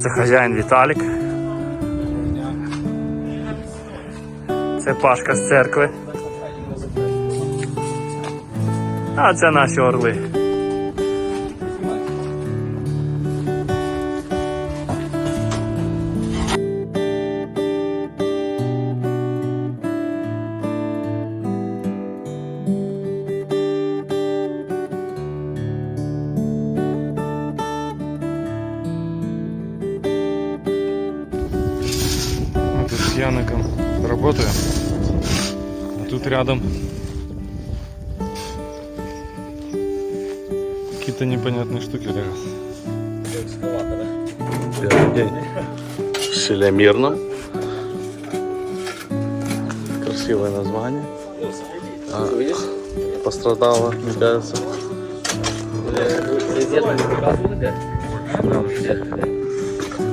Це хазяїн Віталік. Це Пашка з церкви. А це наші орли. Какие-то непонятные штуки лежат. Первый день в. Красивое название. А, пострадало, мне кажется.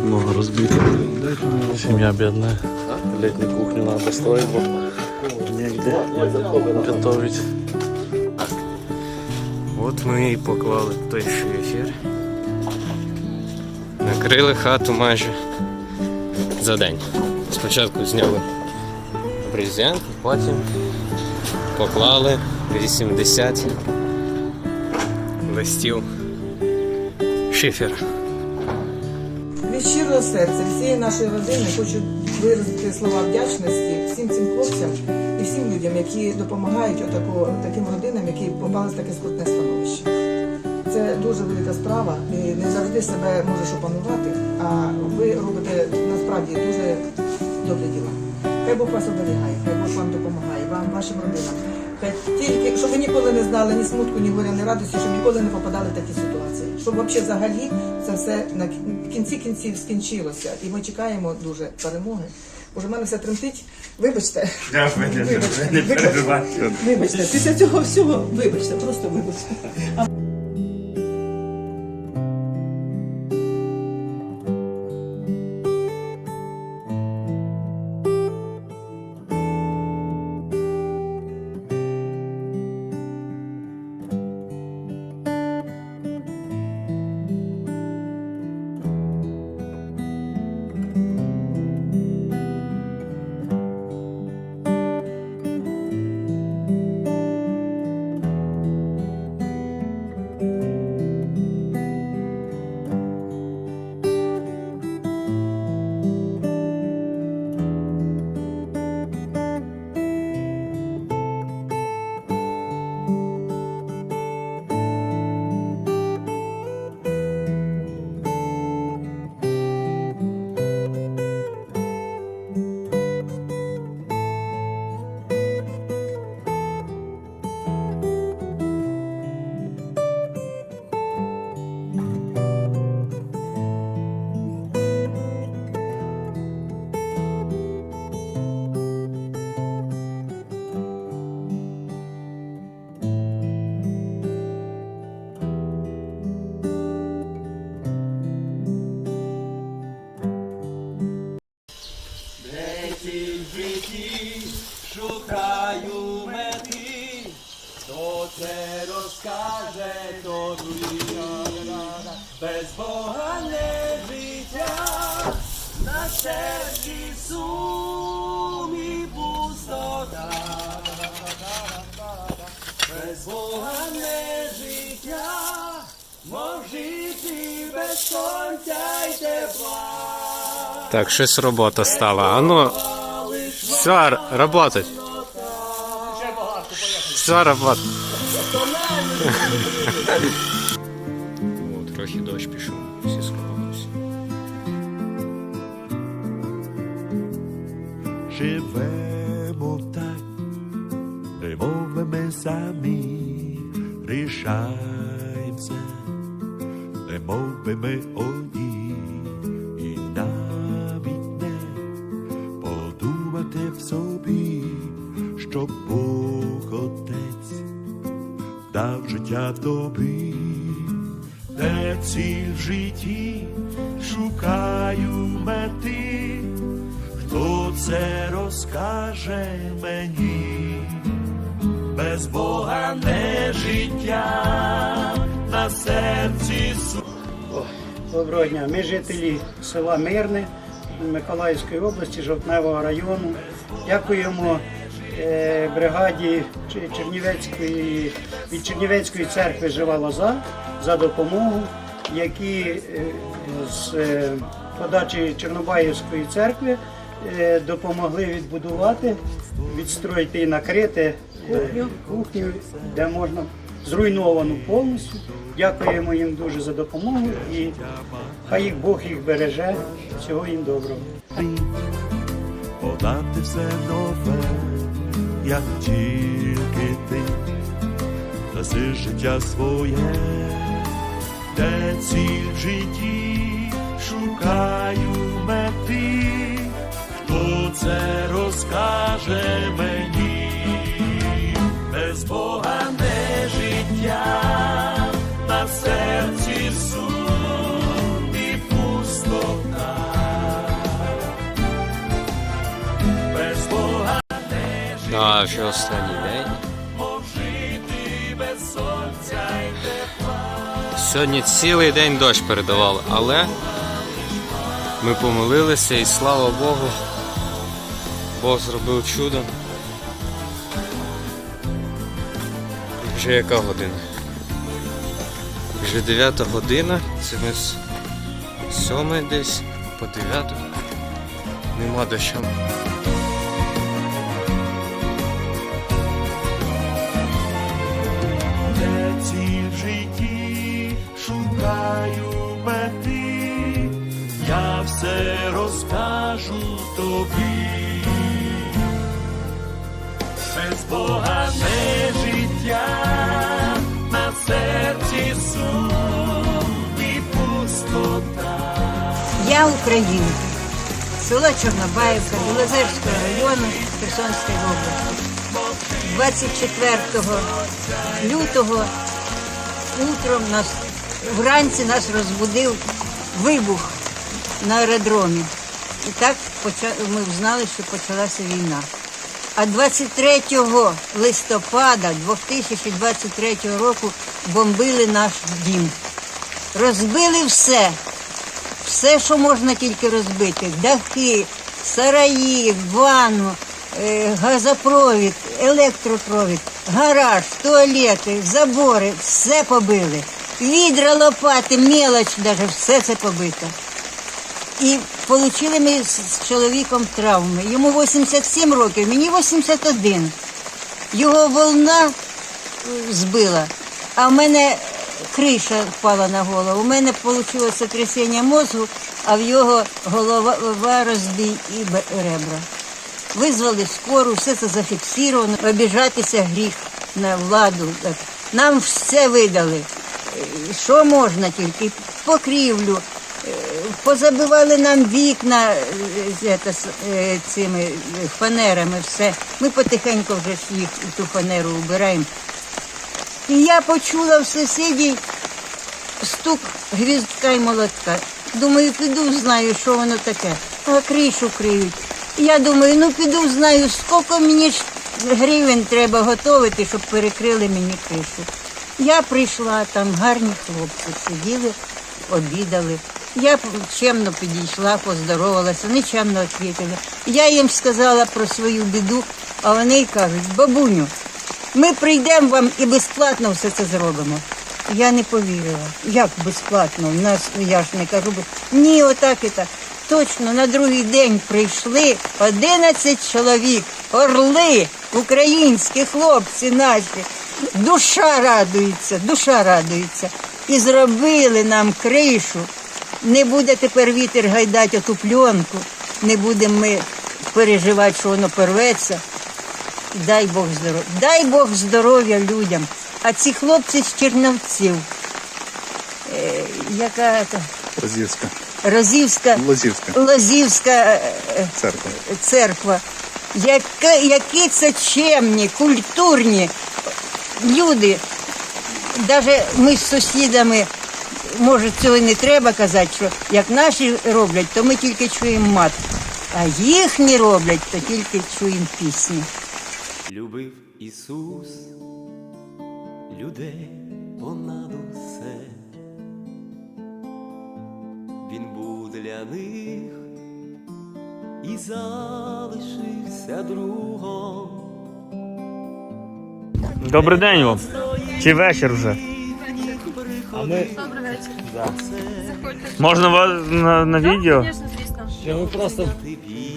Много разбитых. Семья бедная. Летнюю кухню надо строить, негде готовить. От ми і поклали той шифер. Накрили хату майже за день. Спочатку зняли брезент, потім поклали 80 листів шифера. Від щирого серця, всієї нашої родини хочу виразити слова вдячності всім цим хлопцям і всім людям, які допомагають отако, таким родинам, які попали в таке скрутне становище. Це дуже велика справа. І не завжди себе можеш опанувати, а ви робите насправді дуже добрі діла. Хай Бог вас оберігає, хай Бог вам допомагає, вам, вашим родинам. Хай тільки, щоб ви ніколи не знали ні смутку, ні горя, ні радості, щоб ніколи не попадали в такі ситуації. Щоб взагалі взагалі це все на кінці кінців скінчилося. І ми чекаємо дуже перемоги. Уже в мене все тремтить. Вибачте. Вибачте. Не. Вибачте. Після цього всього вибачте, просто вибачте. То без Бога не життя, на серці сум і пустота, без Бога не життя, мов жити без сонця й тепла. Так, щось робота стала. А ну, все, работать. Все, работать. О, трохи дощ пішов, всі сховалися. Живемо так, ми самі рішаємося, немов би ми одні, що Бог Отець дав життя тобі, де ціль в житті шукаю мети. Хто це розкаже мені? Без Бога не життя, на серці су. Доброго дня. Ми жителі села Мирне Миколаївської області, Жовтневого району. Дякуємо бригаді Чернівецької від Чернівецької церкви Жива Лоза за допомогу, які е, з е, подачі Чорнобаївської церкви е, допомогли відбудувати, відстроїти і накрити е, кухню, де можна зруйновану повністю. Дякуємо їм дуже за допомогу і хай їх Бог їх береже. Всього їм доброго. подати все нове, як тільки ти. Даси життя своє, де ціль в житті? Шукаю мети, хто це розкаже мені, вже останній день. Сьогодні цілий день дощ передавали, але ми помолилися і слава Богу, Бог зробив чудо. Вже яка година? Вже 9 година, це ми з 7 десь по 9. Нема дощу. Шукаю мети, я все розкажу тобі. Без Бога не життя, на серці сум і пустота. Я українка, село Чорнобаївка, Білозерського району Херсонської області. 24 лютого утром нас вранці нас розбудив вибух на аеродромі. І так ми знали, що почалася війна. А 23 листопада 2023 року бомбили наш дім. Розбили все все, що можна тільки розбити: дахи, сараї, ванну, е, газопровід, електропровід, гараж, туалети, забори, все побили. Відра, лопати, мелоч, навіть все це побито. І отримали ми з чоловіком травми. Йому 87 років, мені 81. Його волна е, збила, а в мене криша впала на голову. У мене вийшло сотрясіння мозку, а в його голова розбій і ребра. Визвали скору, все це зафіксовано. Обіжатися гріх на владу. Нам все видали. Що можна тільки? Покрівлю. Е, Позабивали нам вікна е, з- е, цими фанерами, все. Ми потихеньку вже їх ту фанеру убираємо. І я почула в сусідів стук гвіздка і молотка. Думаю, піду, знаю, що воно таке. А кришу криють. Я думаю, ну піду, знаю, скільки мені гривень треба готувати, щоб перекрили мені кришу. Я прийшла, там гарні хлопці сиділи, обідали. Я чемно підійшла, поздоровалася, вони чемно відповіли. Я їм сказала про свою біду, а вони й кажуть, бабуню, ми прийдемо вам і безплатно все це зробимо. Я не повірила. Як безплатно? У нас я ж не кажу, ні, отак і так. Точно на другий день прийшли 11 чоловік, орли, українські хлопці наші. Душа радується, душа радується. І зробили нам кришу. Не буде тепер вітер гайдати оту пленку, не будемо ми переживати, що воно порветься. Дай Бог здоров'я. Дай Бог здоров'я людям. А ці хлопці з Черновців. Е, яка це? Лазівська, Розівська, Лазівська Лозівська е, е, церква. церква. Яка, які це чемні, культурні люди. Навіть ми з сусідами, може, цього не треба казати, що як наші роблять, то ми тільки чуємо мат. А їхні роблять, то тільки чуємо пісні. Любив Ісус людей понад усе, Він був для них і залишився другом. Добрий день вам. Чи вечір вже? Добрий вечір. Можна вас на, на відео? Звісно, звісно. Ми просто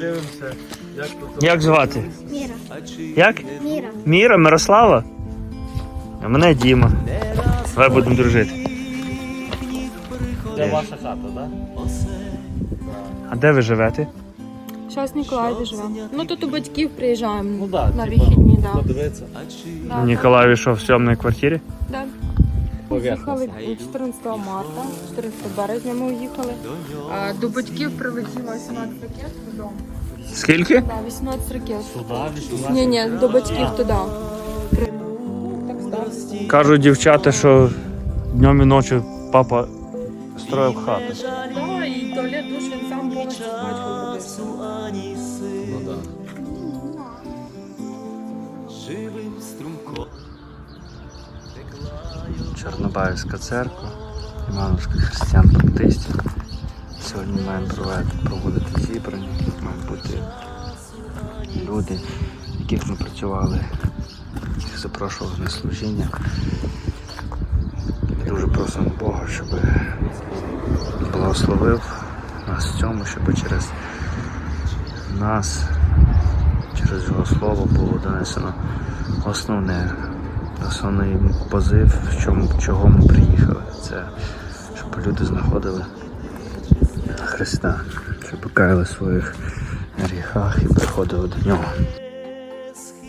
дивимося, як тут. Як звати? Міра. Як? Міра. Міра, Мирослава? А мене Діма. Давай будемо дружити. Це ваша хата, так? А де ви живете? Зараз в Ніколаєві живемо. Ну тут у батьків приїжджаємо Ну да, на типа, вихідні, да. Подивитися. В Ніколаєві що, в сьомій квартирі? да. Поверхностно. 14 марта, 14 березня ми уїхали. А до батьків прилетіло 18 ракет додому. Скільки? Да, 18 ракет. Сюда, 18. Ні, ні, до батьків туди. Так сталося. Кажуть дівчата, що днем і ночі папа строїв хату. Живим струмком. Чорнобаївська церква, Івановських християн баптистів. Сьогодні маємо проводити, зібрання, мають бути люди, яких ми працювали, яких запрошували на служіння. Дуже просимо Бога, щоб благословив нас в цьому, щоб через нас, через його слово було донесено основне, основний позив, в чому, чого ми приїхали. Це щоб люди знаходили Христа, щоб каяли своїх гріхах і приходили до нього. Схиляючи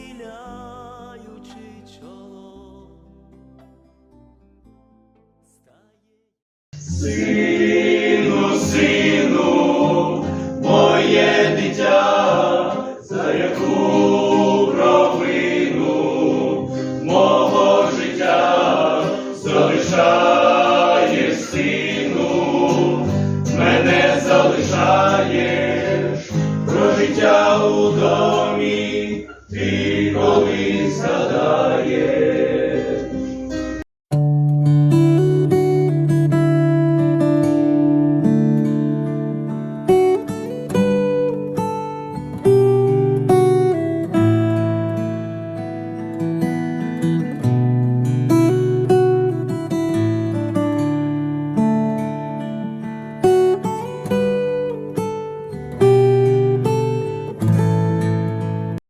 чоло. Моє дитя,